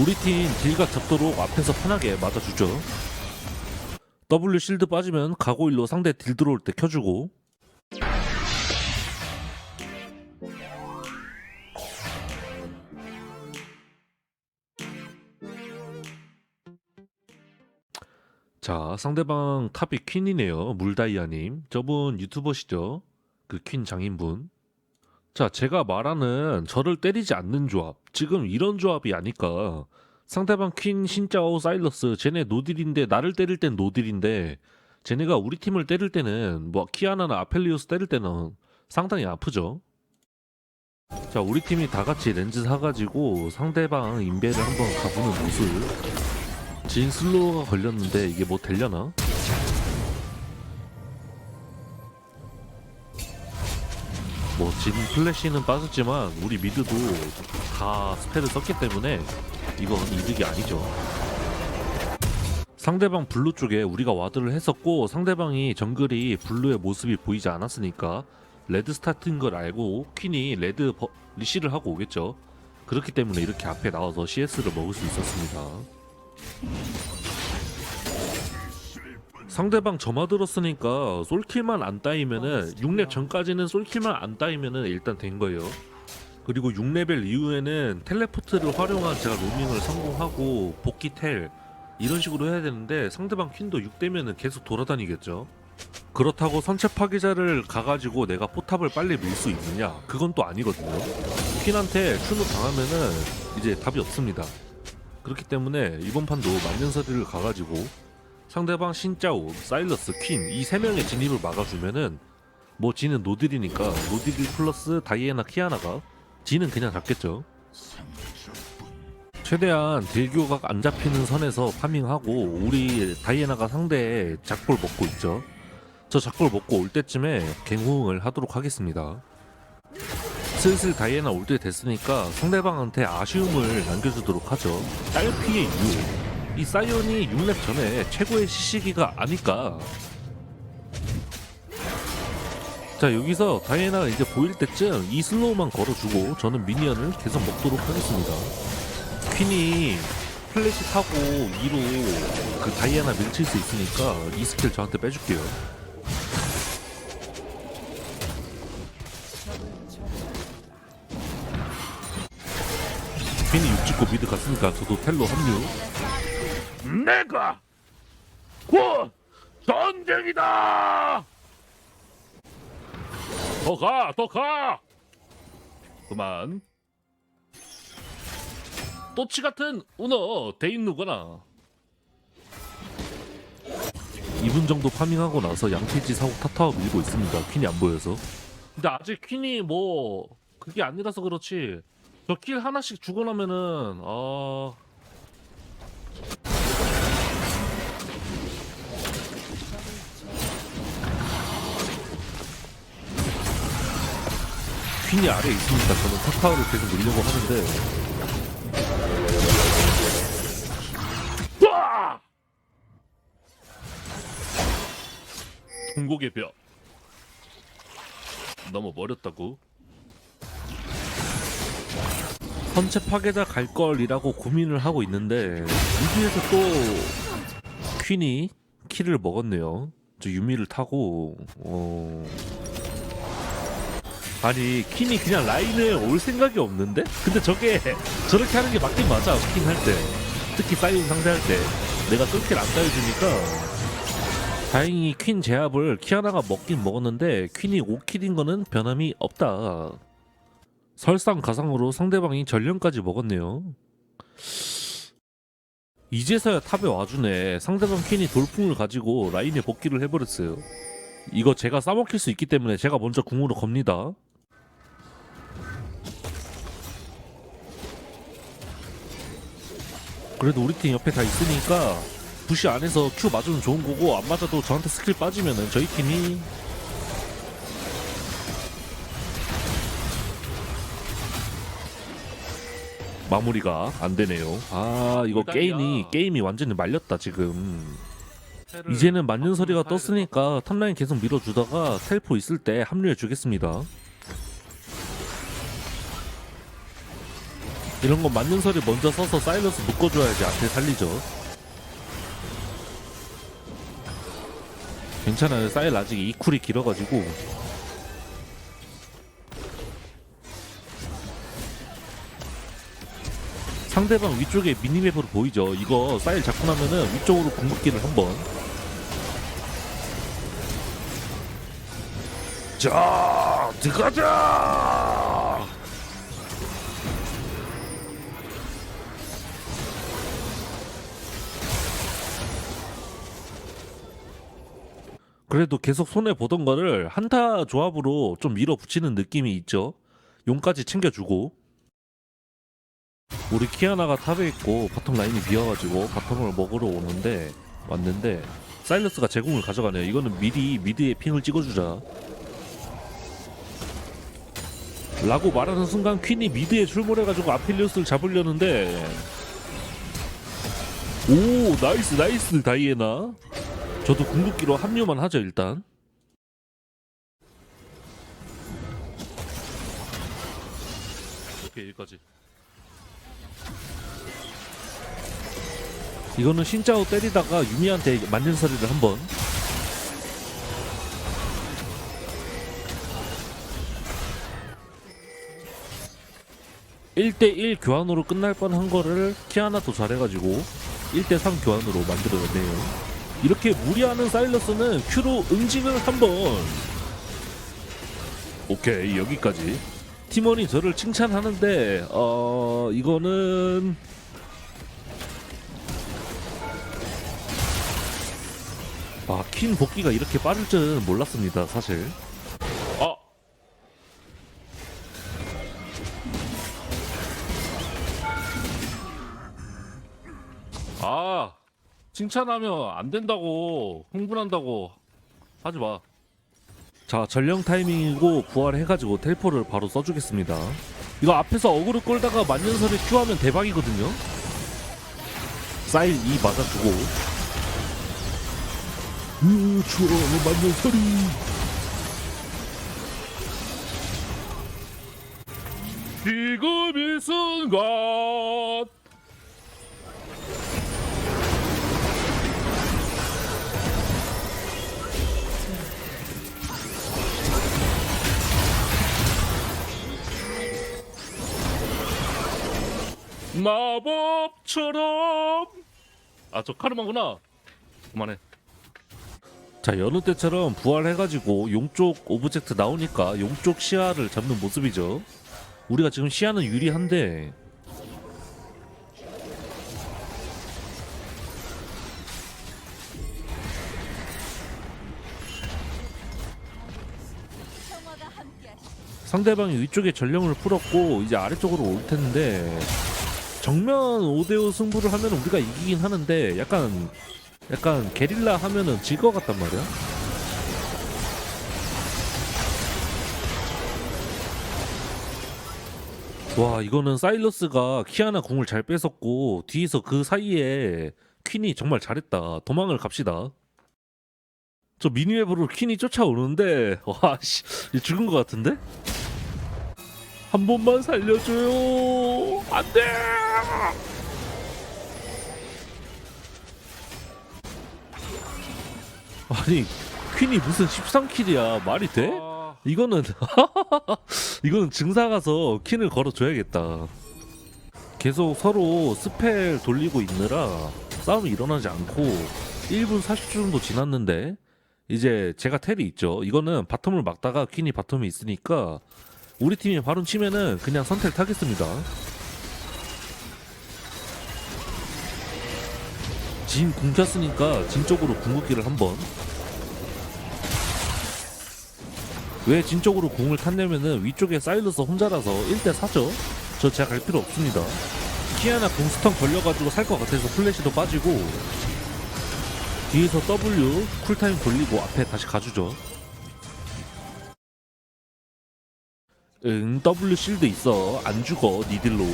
우리 팀 딜각 잡도록 앞에서 편하게 맞아주죠. W 실드 빠지면 가고 일로 상대 딜 들어올 때 켜주고. 자 상대방 탑이 퀸이네요. 물다이아님. 저분 유튜버시죠? 그 퀸 장인분 자 제가 말하는 저를 때리지 않는 조합 지금 이런 조합이 아니까. 상대방 퀸 신짜오 사일러스 쟤네 노딜인데 나를 때릴 땐 노딜인데 쟤네가 우리 팀을 때릴 때는 뭐 키아나나 아펠리오스 때릴 때는 상당히 아프죠. 자 우리 팀이 다 같이 렌즈 사가지고 상대방 인베를 한번 가보는 모습. 진 슬로우가 걸렸는데 이게 뭐 되려나? 뭐진 플래시는 빠졌지만 우리 미드도 다 스펠을 썼기 때문에 이건 이득이 아니죠. 상대방 블루 쪽에 우리가 와드를 했었고 상대방이 정글이 블루의 모습이 보이지 않았으니까 레드 스타트인 걸 알고 퀸이 레드 버- 리시를 하고 오겠죠. 그렇기 때문에 이렇게 앞에 나와서 CS를 먹을 수 있었습니다. 상대방 점화 들었으니까 솔킬만 안 따이면은 6렙 전까지는 솔킬만 안 따이면은 일단 된 거예요. 그리고 6레벨 이후에는 텔레포트를 활용한 제가 로밍을 성공하고 복귀 텔 이런 식으로 해야 되는데 상대방 퀸도 6대면은 계속 돌아다니겠죠. 그렇다고 선체 파괴자를 가가지고 내가 포탑을 빨리 밀 수 있느냐? 그건 또 아니거든요. 퀸한테 큐노 당하면은 이제 답이 없습니다. 그렇기 때문에 이번 판도 만년설이를 가가지고 상대방 신짜오, 사일러스, 퀸 이 세 명의 진입을 막아주면은 뭐 지는 노딜이니까 노딜 플러스 다이애나 키아나가 지는 그냥 잡겠죠. 최대한 딜교각 안 잡히는 선에서 파밍하고 우리 다이애나가 상대의 작볼 먹고 있죠. 저 작볼 먹고 올 때쯤에 갱호응을 하도록 하겠습니다. 슬슬 다이애나 올 때 됐으니까 상대방한테 아쉬움을 남겨주도록 하죠. 딸피의 이유. 이 사이온이 6렙 전에 최고의 시시기가 아닐까. 자 여기서 다이애나가 이제 보일 때쯤 이 슬로우만 걸어주고 저는 미니언을 계속 먹도록 하겠습니다. 퀸이 플래시 타고 2로 그 다이애나 밀칠 수 있으니까 이 스킬 저한테 빼줄게요. 퀸이 6 찍고 미드 갔으니까 저도 텔로 합류. 내가 곧 전쟁이다. 더 가, 더 가. 그만. 또치 같은 우너 대인 누구나. 2분 정도 파밍하고 나서 양피지 사고 타타워 밀고 있습니다. 퀸이 안 보여서. 근데 아직 퀸이 뭐 그게 아니라서 그렇지. 저 킬 하나씩 주고 나면은 아 퀸이 아래에 있으니까 저는 타타워를 계속 밀려고 하는데 와! 통곡의 벽 너무 멀었다고 선체 파괴자 갈 걸이라고 고민을 하고 있는데 미드에서 또 퀸이 키를 먹었네요. 저 유미를 타고 어 아니 퀸이 그냥 라인에 올 생각이 없는데? 근데 저게 저렇게 하는 게 맞긴 맞아 퀸할 때. 특히 사이온 상대할 때 내가 뚫킬 안 따여주니까 다행히 퀸 제압을 키아나가 먹긴 먹었는데 퀸이 5킬인 거는 변함이 없다. 설상가상으로 상대방이 전령까지 먹었네요. 이제서야 탑에 와주네. 상대방 퀸이 돌풍을 가지고 라인에 복귀를 해버렸어요. 이거 제가 싸먹힐 수 있기 때문에 제가 먼저 궁으로 겁니다. 그래도 우리 팀 옆에 다 있으니까 부시 안에서 Q 맞으면 좋은 거고 안 맞아도 저한테 스킬 빠지면은 저희 팀이 마무리가 안 되네요. 아 이거 게임이 게임이 완전히 말렸다 지금. 이제는 만년설이가 떴으니까 탑라인 계속 밀어주다가 텔포 있을 때 합류해 주겠습니다. 이런 거 맞는 소리 먼저 써서 사일러스 묶어줘야지 앞에 살리죠. 괜찮아요. 사일 아직 이 쿨이 길어가지고 상대방 위쪽에 미니맵으로 보이죠. 이거 사일 잡고 나면은 위쪽으로 궁극기를 한번 자 들어가자. 그래도 계속 손해 보던 거를 한타 조합으로 좀 밀어붙이는 느낌이 있죠. 용까지 챙겨주고 우리 키아나가 탑에 있고 바텀 라인이 비어가지고 바텀을 먹으러 오는데 왔는데 사일러스가 제공을 가져가네요. 이거는 미리 미드에 핑을 찍어주자. 라고 말하는 순간 퀸이 미드에 출몰해가지고 아필리우스를 잡으려는데 오 나이스 나이스 다이애나 저도 궁극기로 합류만 하죠 일단. 오케이 여기까지. 이거는 신짜오 때리다가 유미한테 맞는 소리를 한번. 일대일 교환으로 끝날 뻔한 거를 키아나도 잘해가지고 1대3 교환으로 만들어냈네요 이렇게 무리하는 사일러스는 큐로 응징을 한번. 오케이 여기까지. 팀원이 저를 칭찬하는데 어 이거는. 아퀸 복귀가 이렇게 빠를 줄은 몰랐습니다 사실 칭찬하면 안 된다고 흥분한다고 하지 마. 자 전령 타이밍이고 부활해가지고 텔포를 바로 써주겠습니다. 이거 앞에서 어그로 끌다가 만년설에 큐하면 대박이거든요. 사일 2 맞아주고. 으 추워 만년설이. 지금 이 순간 마법처럼. 아 저 카르마구나. 그만해. 자 여느 때처럼 부활해가지고 용쪽 오브젝트 나오니까 용쪽 시야를 잡는 모습이죠. 우리가 지금 시야는 유리한데. 상대방이 위쪽에 전령을 풀었고 이제 아래쪽으로 올 텐데 정면 5대5 승부를 하면 우리가 이기긴 하는데 약간 약간 게릴라 하면은 질 것 같단 말이야. 와 이거는 사일러스가 키아나 궁을 잘 뺏었고 뒤에서 그 사이에 퀸이 정말 잘했다. 도망을 갑시다. 저 미니맵으로 퀸이 쫓아오는데 와씨 죽은 것 같은데? 한 번만 살려줘요. 안 돼. 아니 퀸이 무슨 13킬이야 말이 돼? 이거는 이거는 증사 가서 퀸을 걸어줘야겠다. 계속 서로 스펠 돌리고 있느라 싸움이 일어나지 않고 1분 40초 정도 지났는데 이제 제가 텔이 있죠. 이거는 바텀을 막다가 퀸이 바텀에 있으니까 우리 팀이 바로 치면은 그냥 선택 타겠습니다. 진 궁켰으니까 진 쪽으로 궁극기를 한번. 왜 진 쪽으로 궁을 탔냐면은 위쪽에 사일러스 혼자라서 1대 4죠. 저 제가 갈 필요 없습니다. 키아나 궁스턴 걸려가지고 살 것 같아서 플래시도 빠지고 뒤에서 W 쿨타임 돌리고 앞에 다시 가주죠. 응 W 실드 있어. 안 죽어 니들로.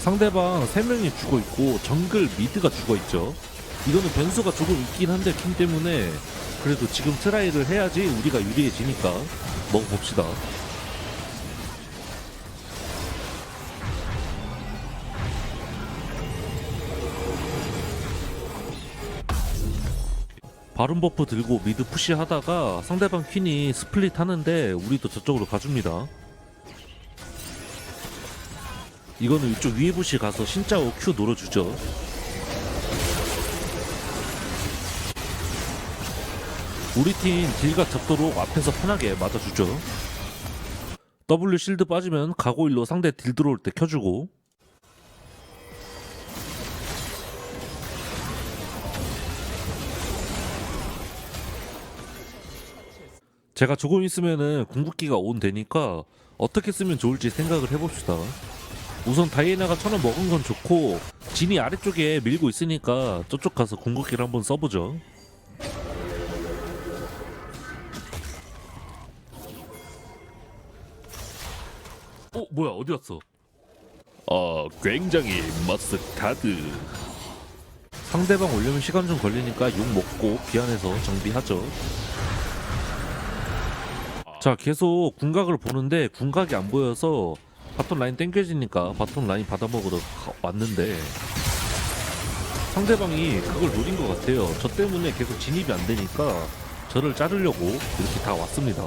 상대방 3명이 죽어 있고 정글 미드가 죽어 있죠. 이거는 변수가 조금 있긴 한데 킹 때문에 그래도 지금 트라이를 해야지 우리가 유리해지니까. 먹어봅시다. 바른 버프 들고 미드 푸시 하다가 상대방 퀸이 스플릿 하는데 우리도 저쪽으로 가줍니다. 이거는 이쪽 위에 부시 가서 신짜오 큐 놀아주죠. 우리 팀 딜각 잡도록 앞에서 편하게 맞아주죠. W 실드 빠지면 가고일로 상대 딜 들어올 때 켜주고 제가 조금 있으면은 궁극기가 온 되니까 어떻게 쓰면 좋을지 생각을 해봅시다. 우선 다이애나가 천원 먹은 건 좋고 진이 아래쪽에 밀고 있으니까 저쪽 가서 궁극기를 한번 써보죠. 어 뭐야 어디 갔어? 어 굉장히 머스타드. 상대방 올려면 시간 좀 걸리니까 욕 먹고 비안해서 정비하죠. 자 계속 궁각을 보는데 궁각이 안 보여서 바톤 라인 땡겨지니까 바톤 라인 받아먹으러 가- 왔는데 상대방이 그걸 노린 것 같아요. 저 때문에 계속 진입이 안 되니까 저를 자르려고 이렇게 다 왔습니다.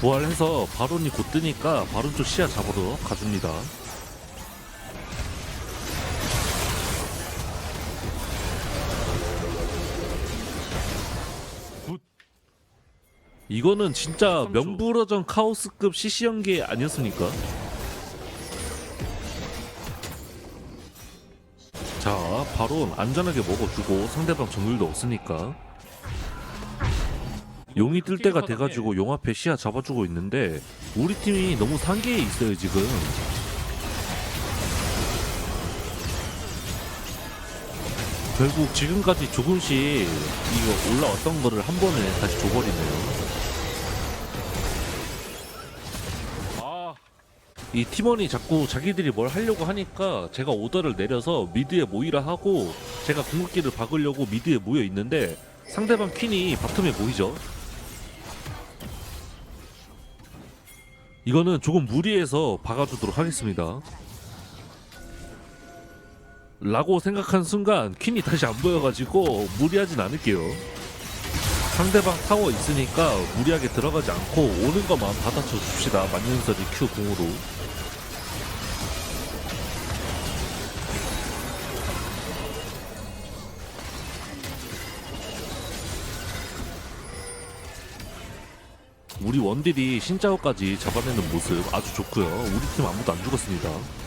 부활해서 바론이 곧 뜨니까 바론 쪽 시야 잡으러 가줍니다. 이거는 진짜 명불허전 카오스급 CC 연계 아니었습니까? 자, 바로 안전하게 먹어주고 상대방 정글도 없으니까. 용이 뜰 때가 돼가지고 용 앞에 시야 잡아주고 있는데 우리 팀이 너무 상계에 있어요 지금 결국 지금까지 조금씩 이거 올라왔던 거를 한 번에 다시 줘버리네요 아. 이 팀원이 자꾸 자기들이 뭘 하려고 하니까 제가 오더를 내려서 미드에 모이라 하고 제가 궁극기를 박으려고 미드에 모여 있는데 상대방 퀸이 바텀에 모이죠. 이거는 조금 무리해서 박아주도록 하겠습니다. 라고 생각한 순간 퀸이 다시 안 보여가지고 무리하진 않을게요. 상대방 타워 있으니까 무리하게 들어가지 않고 오는 것만 받아쳐 줍시다. 만년설이 Q 공으로. 우리 원딜이 신짜오까지 잡아내는 모습 아주 좋고요. 우리 팀 아무도 안 죽었습니다.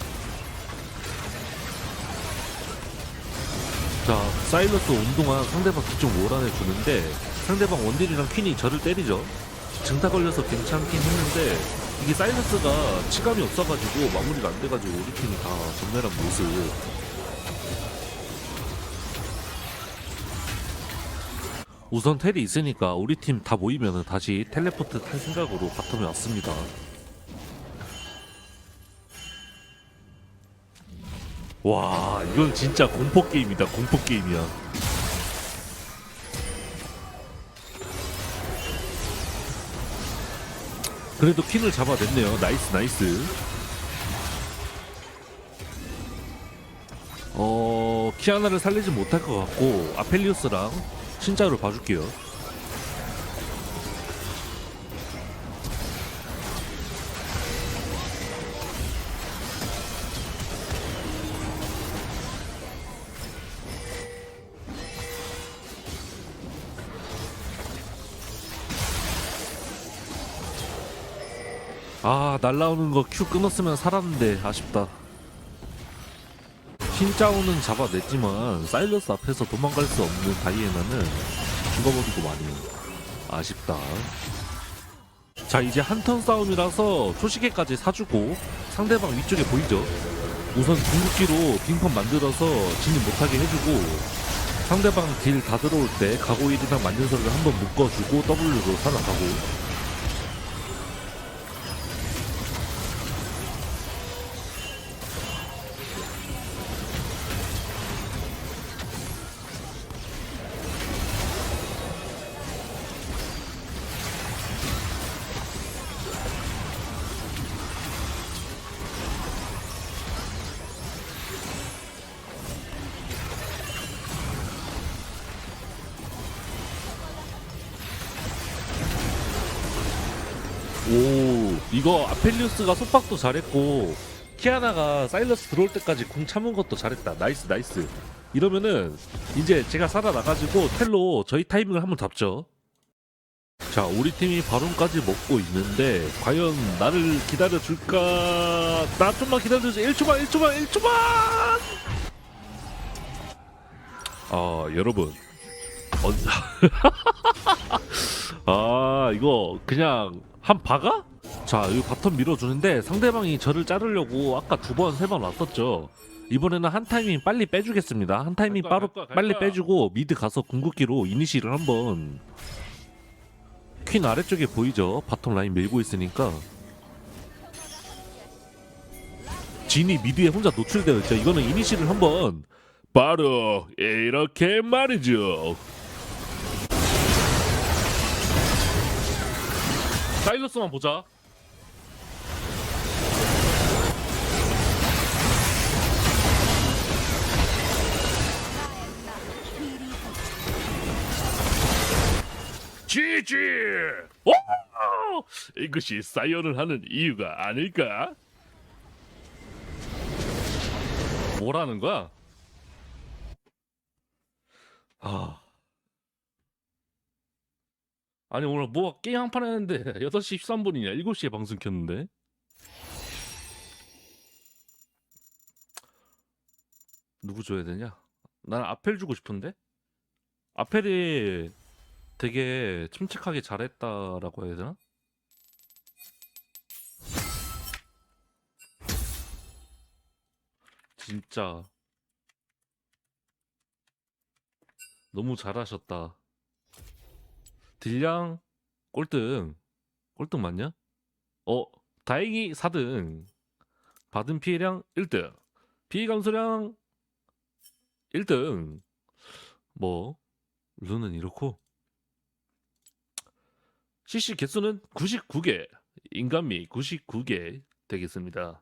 자, 사일러스 온 동안 상대방 뒤쪽 몰아내 주는데 상대방 원딜이랑 퀸이 저를 때리죠. 증타 걸려서 괜찮긴 했는데 이게 사일러스가 치감이 없어가지고 마무리가 안 돼가지고 우리 팀이 다 전멸한 모습. 우선 텔이 있으니까 우리 팀 다 모이면 다시 텔레포트 탈 생각으로 바텀에 왔습니다. 와, 이건 진짜 공포 게임이다. 공포 게임이야. 그래도 퀸을 잡아냈네요. 나이스, 나이스. 어, 키아나를 살리지 못할 것 같고 아펠리우스랑 신짜를 봐줄게요. 아 날라오는 거 큐 끊었으면 살았는데 아쉽다. 신짜오는 잡아냈지만 사일러스 앞에서 도망갈 수 없는 다이애나는 죽어버리고 많이 아쉽다. 자 이제 한 턴 싸움이라서 초시계까지 사주고 상대방 위쪽에 보이죠? 우선 궁극기로 빙판 만들어서 진입 못하게 해주고 상대방 딜 다 들어올 때 가고일이랑 만년설을 한번 묶어주고 W로 살아가고 이거 아펠리우스가 속박도 잘했고 키아나가 사일러스 들어올 때까지 궁 참은 것도 잘했다. 나이스 나이스. 이러면은 이제 제가 살아나가지고 텔로 저희 타이밍을 한번 잡죠. 자 우리 팀이 바론까지 먹고 있는데 과연 나를 기다려줄까? 나 좀만 기다려주세요. 1초만 1초만 1초만 아 여러분. 어, 아 이거 그냥 한 바가? 자 이거 바텀 밀어주는데 상대방이 저를 자르려고 아까 두 번 세 번 왔었죠. 이번에는 한 타이밍 빨리 빼주겠습니다. 한 타이밍 갈 거야, 바로 갈 거야, 갈 빨리 거야. 빼주고 미드 가서 궁극기로 이니시를 한번 퀸 아래쪽에 보이죠? 바텀 라인 밀고 있으니까. 진이 미드에 혼자 노출되어 있죠. 이거는 이니시를 한번 바로 이렇게 말이죠. 사일러스만 보자. 지지! 오! 이것이 사이언을 하는 이유가 아닐까? 뭐라는 거야? 아. 아니 오늘 뭐 게임 한 판 했는데 8시 13분이냐 7시에 방송 켰는데 누구 줘야 되냐? 나는 아펠 주고 싶은데 아펠이 되게 침착하게 잘했다라고 해야 되나? 진짜. 너무 잘하셨다. 딜량? 꼴등. 꼴등 맞냐? 어 다행히 4등. 받은 피해량 1등. 피해 감소량 1등. 뭐 룬은 이렇고 CC 개수는 99개 인간미 99개 되겠습니다